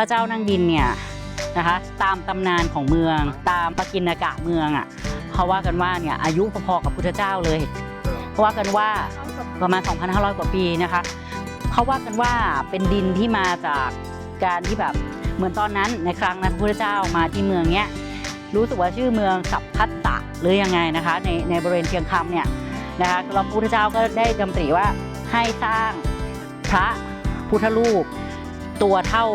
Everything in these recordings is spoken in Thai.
พระเจ้านั่งดินเนี่ยนะคะตามตำนานของเมือง ตามปกิณกะเมืองอะเขาว่ากันว่าเนี่ยอายุพอๆกับพุทธเจ้าเลยเขาว่ากันว่าประมาณ 2,500 กว่าปีนะคะเขาว่ากันว่าเป็นดินที่มาจากการที่แบบเหมือนตอนนั้นในครั้งนั้นพระพุทธเจ้ามาที่เมืองเนี้ยรู้สึกว่าชื่อเมืองสัพพัตตะหรือยังไงนะคะ ในในบริเวณเชียงคำเนี่ยนะคะแล้วพระพุทธเจ้าก็ได้ดำริว่าให้สร้างพระพุทธรูปตัวเท่า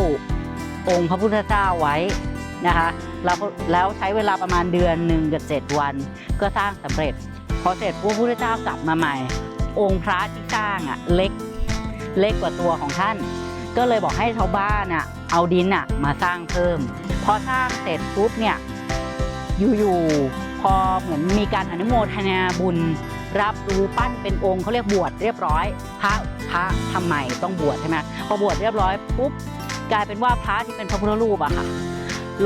องค์พระพุทธเจ้าไว้นะคะแล้วแล้วใช้เวลาประมาณเดือนหนึ่งกับเจ็ดวัน ก็สร้างสำเร็จ พอเสร็จพระพุทธเจ้ากลับมาใหม่ องค์พระที่สร้างอะเล็กเล็กกว่าตัวของท่าน ก็เลยบอกให้ชาวบ้านอะเอาดินอะมาสร้างเพิ่ม พอสร้างเสร็จปุ๊บเนี่ยอยู่ๆพอเหมือนมีการอนุโมทนาบุญ รับรู้ปั้นเป็นองค์เขาเรียกบวชเรียบร้อย พระพระทำไมต้องบวชใช่ไหมพอบวชเรียบร้อยปุ๊บ กลายเป็นว่าพระที่เป็นพระพุทธรูปอะค่ะ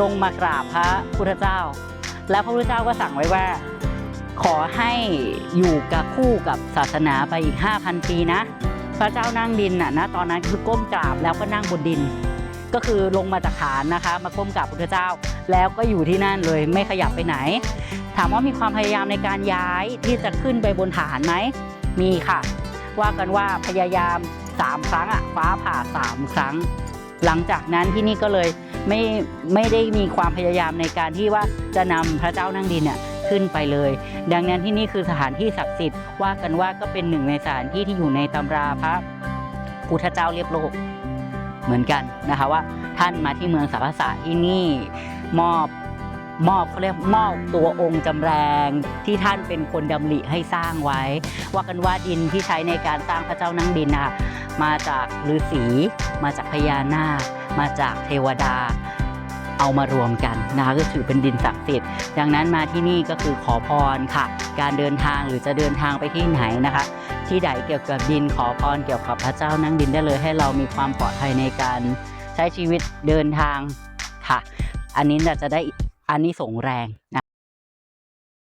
ลงมากราบพระพุทธเจ้า แล้วพระพุทธเจ้าก็สั่งไว้ว่า ขอให้อยู่กับคู่กับศาสนาไปอีก 5,000 ปีนะ พระเจ้านั่งดินน่ะนะตอนนั้นคือก้มกราบแล้วก็นั่งบนดิน ก็คือลงมาจากฐานนะคะ มาก้มกราบพระพุทธเจ้า แล้วก็อยู่ที่นั่นเลยไม่ขยับไปไหน ถามว่ามีความพยายามในการย้ายที่จะขึ้นไปบนฐานไหมมีค่ะ ว่ากันว่าพยายาม3ครั้งอะฟ้าผ่า3ครั้ง หลังจากนั้นที่นี่ก็เลยไม่ไม่ได้มีความพยายามในการที่ว่าจะนำพระเจ้านั่งดินเนี่ยขึ้นไปเลย ดังนั้นที่นี่คือสถานที่ศักดิ์สิทธิ์ว่ากันว่าก็เป็นหนึ่งในสถานที่ที่อยู่ในตำราพระพุทธเจ้าเรียบโลกเหมือนกันนะคะว่าท่านมาที่เมืองสาพัสสะที่นี่มอบมอบเขาเรียกมอบตัวองค์จำแรงที่ท่านเป็นคนดำริให้สร้างไว้ ว่ากันว่าดินที่ใช้ในการสร้างพระเจ้านั่งดินนะคะ มาจากฤาษีมาจากพญานาค มาจากเทวดา เอามารวมกันนะก็ถือเป็นดินศักดิ์สิทธิ์ดังนั้นมาที่นี่ก็คือขอพรค่ะ การเดินทางหรือจะเดินทางไปที่ไหนนะคะ ที่ใดเกี่ยวกับดินขอพรเกี่ยวกับพระเจ้านั่งดินได้เลยให้เรามีความปลอดภัยในการใช้ชีวิตเดินทางค่ะ อันนี้จะได้อันนี้ส่งแรงนะ